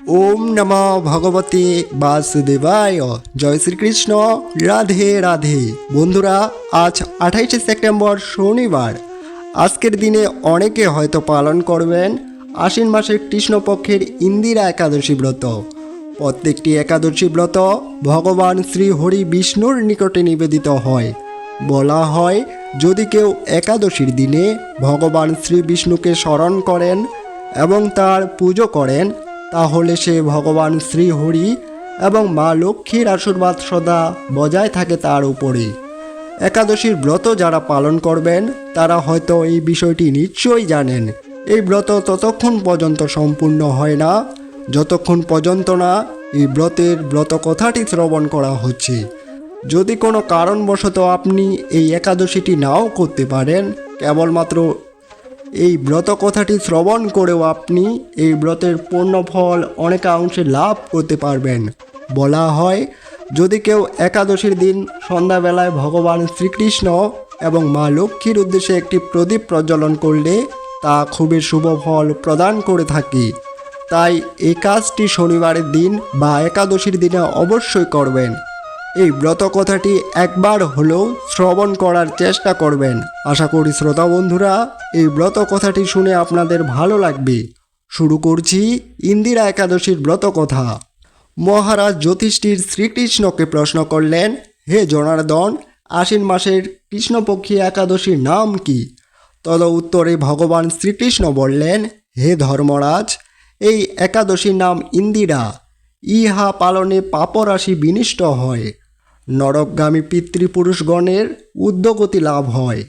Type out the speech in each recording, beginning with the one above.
ওম নম ভগবতে বাসুদেবায়। জয় শ্রীকৃষ্ণ। রাধে রাধে। বন্ধুরা, আজ আঠাইশে সেপ্টেম্বর শনিবার। আজকের দিনে অনেকে হয়তো পালন করবেন আশ্বিন মাসের কৃষ্ণপক্ষের ইন্দিরা একাদশী ব্রত। প্রত্যেকটি একাদশী ব্রত ভগবান শ্রী হরি বিষ্ণুর নিকটে নিবেদিত হয়। বলা হয়, যদি কেউ একাদশীর দিনে ভগবান শ্রী বিষ্ণুকে স্মরণ করেন এবং তার পুজো করেন তাহলে সে ভগবান শ্রী হরি এবং মা লক্ষ্মীর আশীর্বাদ সদা বজায় থাকে তার উপরে। একাদশীর ব্রত যারা পালন করবেন, তারা হয়তো এই বিষয়টি নিশ্চয়ই জানেন। এই ব্রত ততক্ষণ পর্যন্ত সম্পূর্ণ হয় না। যতক্ষণ পর্যন্ত না এই ব্রতের ব্রত কথাটি শ্রবণ করা হচ্ছে। যদি কোনো কারণবশত আপনি এই একাদশীটি নাও করতে পারেন, কেবলমাত্র এই ব্রত কথাটি শ্রবণ করেও আপনি এই ব্রতের পূর্ণ ফল অনেকাংশে লাভ করতে পারবেন। বলা হয়, যদি কেউ একাদশীর দিন সন্ধ্যাবেলায় ভগবান শ্রীকৃষ্ণ এবং মা লক্ষ্মীর উদ্দেশ্যে একটি প্রদীপ প্রজ্বলন করলে তা খুবই শুভ ফল প্রদান করে থাকি। তাই এই কাজটি শনিবারের দিন বা একাদশীর দিনে অবশ্যই করবেন। এই ব্রত কথাটি একবার হলেও শ্রবণ করার চেষ্টা করবেন। আশা করি শ্রোতা বন্ধুরা, এই ব্রত কথাটি শুনে আপনাদের ভালো লাগবে। শুরু করছি ইন্দিরা একাদশীর ব্রত কথা মহারাজ জ্যোতিষ্ঠির শ্রীকৃষ্ণকে প্রশ্ন করলেন, হে জনার্দন, আশ্বিন মাসের কৃষ্ণপক্ষী একাদশীর নাম কি? তদ উত্তরে ভগবান শ্রীকৃষ্ণ বললেন, হে ধর্মরাজ, এই একাদশীর নাম ইন্দিরা। ইহা পালনে পাপরাশি বিনিষ্ট হয়। নরকগামী পিতৃপুরুষগণের উদ্যোগতি লাভ হয়।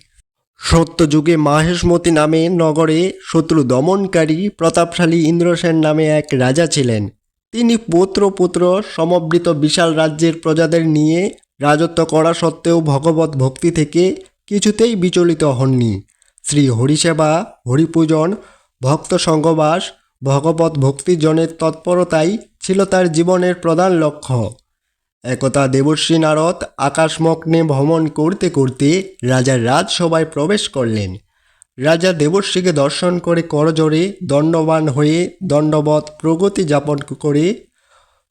সত্যযুগে মাহেশমতি নামে নগরে শত্রু দমনকারী প্রতাপশালী ইন্দ্রসেন নামে এক রাজা ছিলেন। তিনি পুত্র পুত্র সমবৃত বিশাল রাজ্যের প্রজাদের নিয়ে রাজত্ব করা সত্ত্বেও ভগবত ভক্তি থেকে কিছুতেই বিচলিত হননি। শ্রী হরিসেবা, হরিপূজন, ভক্ত সঙ্গবাস, ভগবত ভক্তিজনের তৎপরতাই ছিল তার জীবনের প্রধান লক্ষ্য। একতা দেবশ্রী নারদ আকাশমগ্নে ভ্রমণ করতে করতে রাজার রাজসভায় প্রবেশ করলেন। রাজা দেবশ্রীকে দর্শন করে করজোরে দণ্ডবান হয়ে দণ্ডবত প্রগতি যাপন করে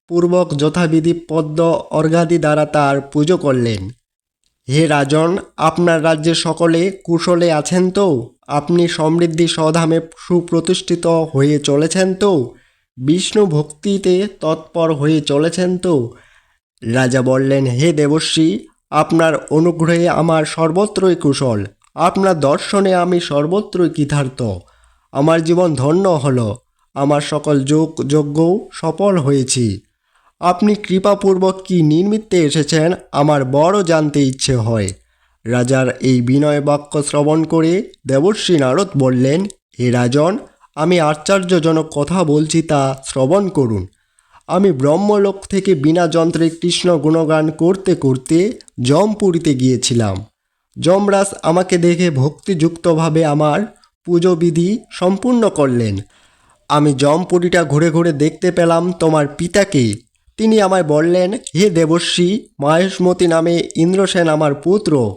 পূর্বক যথাবিধি পদ্ম অর্ঘাদি দ্বারা তার পুজো করলেন। হে রাজন, আপনার রাজ্যে সকলে কুশলে আছেন তো? আপনি সমৃদ্ধি স্বধামে সুপ্রতিষ্ঠিত হয়ে চলেছেন তো? বিষ্ণু ভক্তিতে তৎপর হয়ে চলেছেন তো? রাজা বললেন, হে দেবশ্রী আপনার অনুগ্রহে আমার সর্বত্রই কুশল। আপনার দর্শনে আমি সর্বত্রই কৃতার্থ। আমার জীবন ধন্য হলো। আমার সকল যোগ, যজ্ঞও সফল হয়েছি। আপনি কৃপাপূর্বক কি নির্মিত্তে এসেছেন, আমার বড় জানতে ইচ্ছে হয়। রাজার এই বিনয় বাক্য শ্রবণ করে দেবশ্রী নারদ বললেন, হে রাজন, আমি আশ্চর্যজনক কথা বলছি তা শ্রবণ করুন। আমি ব্রহ্মলোক থেকে বিনা যন্ত্রে কৃষ্ণ গুণগান করতে করতে জমপুরীতে গিয়েছিলাম। যমরাজ আমাকে দেখে ভক্তিযুক্তভাবে আমার পুজো বিধি সম্পূর্ণ করলেন। আমি জমপুরীটা ঘুরে ঘুরে দেখতে পেলাম তোমার পিতাকে। তিনি আমায় বললেন, হে দেবশ্রী, মাহেশমতি নামে ইন্দ্রসেন আমার পুত্র।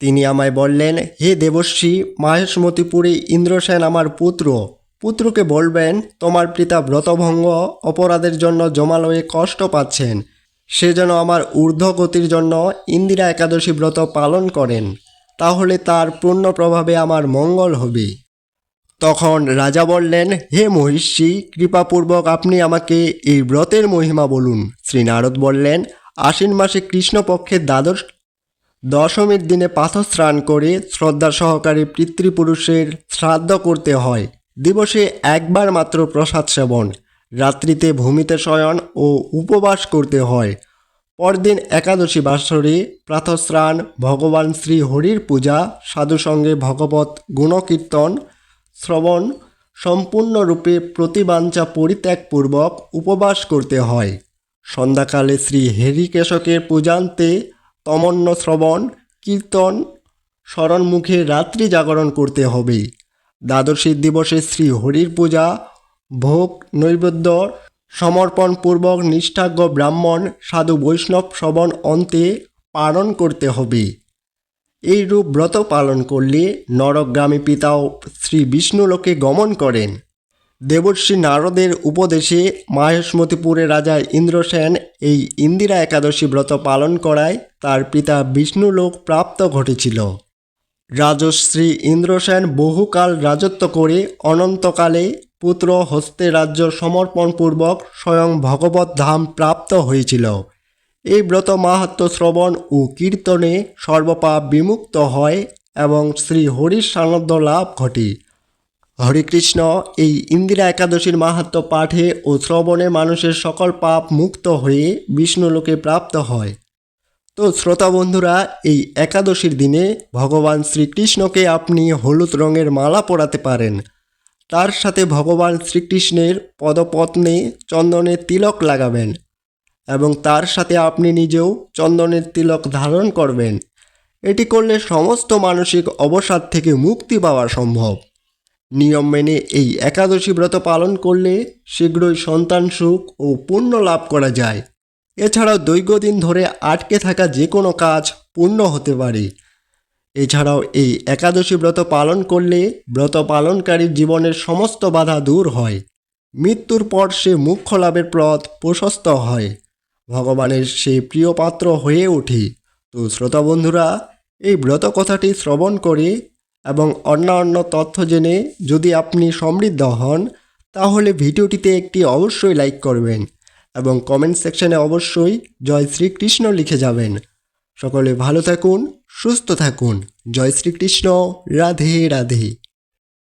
তিনি আমায় বললেন, হে দেবশ্রী, মাহেশমতিপুরে ইন্দ্রসেন আমার পুত্র। পুত্রকে বলবেন, তোমার পিতা ব্রতভঙ্গ, অপরাধের জন্য জমালয়ে কষ্ট পাচ্ছেন। সে যেন আমার ঊর্ধ্বগতির জন্য ইন্দিরা একাদশী ব্রত পালন করেন। তাহলে তার পূর্ণ প্রভাবে আমার মঙ্গল হবে। তখন রাজা বললেন, হে মহিষী, কৃপাপূর্বক আপনি আমাকে এই ব্রতের মহিমা বলুন। শ্রী নারদ বললেন, আশ্বিন মাসে কৃষ্ণপক্ষের দ্বাদশ, দশমীর দিনে পাথর স্নান করে শ্রদ্ধা সহকারে পিতৃপুরুষের শ্রাদ্ধ করতে হয়। দিবসে একবার মাত্র প্রসাদ সেবন, রাত্রিতে ভূমিতে শয়ন ও উপবাস করতে হয়। পরদিন একাদশী বাসরে প্রাতঃস্নান, ভগবান শ্রী হরির পূজা সাধুসঙ্গে ভগবত গুণকীর্তন, শ্রবণ, সম্পূর্ণরূপে প্রতিবাঞ্ছা পরিত্যাগপূর্বক উপবাস করতে হয়। সন্ধ্যাকালে শ্রী হেরিকেশকের পূজান্তে তমন্ন শ্রবণ, কীর্তন, স্মরণমুখে রাত্রি জাগরণ করতে হবে দ্বাদশী দিবসে শ্রী হরির পূজা, ভোগ, নৈবেদ্য, সমর্পণপূর্বক নিষ্ঠাজ্ঞ ব্রাহ্মণ, সাধু বৈষ্ণব শ্রবণ অন্তে পালন করতে হবে। এই রূপ ব্রত পালন করলে নরকগামী পিতাও শ্রী বিষ্ণুলোকে গমন করেন। দেবর্ষী নারদের উপদেশে মাহেশমতিপুরের রাজা ইন্দ্রসেন এই ইন্দিরা একাদশী ব্রত পালন করায় তার পিতা বিষ্ণুলোক প্রাপ্ত ঘটেছিল। রাজশ্রী ইন্দ্রসেন বহুকাল রাজত্ব করে অনন্তকালে পুত্র হস্তে রাজ্য সমর্পণপূর্বক স্বয়ং ভগবত ধাম প্রাপ্ত হয়েছিল। এই ব্রত মাহাত্ম শ্রবণ ও কীর্তনে সর্বপাপ বিমুক্ত হয় এবং শ্রী হরির সান্নিধ্য লাভ ঘটে। হরে কৃষ্ণ, এই ইন্দিরা একাদশীর মাহাত্ম পাঠে ও শ্রবণে মানুষের সকল পাপ মুক্ত হয়ে বিষ্ণুলোকে প্রাপ্ত হয়। তো শ্রোতা বন্ধুরা, এই একাদশীর দিনে ভগবান শ্রীকৃষ্ণকে আপনি হলুদ রঙের মালা পরাতে পারেন। তার সাথে ভগবান শ্রীকৃষ্ণের পদপত্নে চন্দনের তিলক লাগাবেন এবং তার সাথে আপনি নিজেও চন্দনের তিলক ধারণ করবেন। এটি করলে সমস্ত মানসিক অবসাদ থেকে মুক্তি পাওয়া সম্ভব। নিয়ম মেনে এই একাদশী ব্রত পালন করলে শীঘ্রই সন্তান সুখ ও পুণ্য লাভ করা যায়। এছাড়াও দীর্ঘদিন ধরে আটকে থাকা যে কোনো কাজ পূর্ণ হতে পারে। এছাড়াও এই একাদশী ব্রত পালন করলে ব্রত পালনকারীর জীবনের সমস্ত বাধা দূর হয়। মৃত্যুর পর সে মুখ্য লাভের পথ প্রশস্ত হয়। ভগবানের সে প্রিয় পাত্র হয়ে ওঠে। তো শ্রোতা বন্ধুরা, এই ব্রত কথাটি শ্রবণ করে এবং অন্যান্য তথ্য জেনে যদি আপনি সমৃদ্ধ হন, তাহলে ভিডিওটিতে একটি অবশ্যই লাইক করবেন। এবং কমেন্ট সেকশনে অবশ্যই জয় শ্রীকৃষ্ণ লিখে যাবেন। সকলে ভালো থাকুন, সুস্থ থাকুন। জয় শ্রীকৃষ্ণ রাধে রাধে।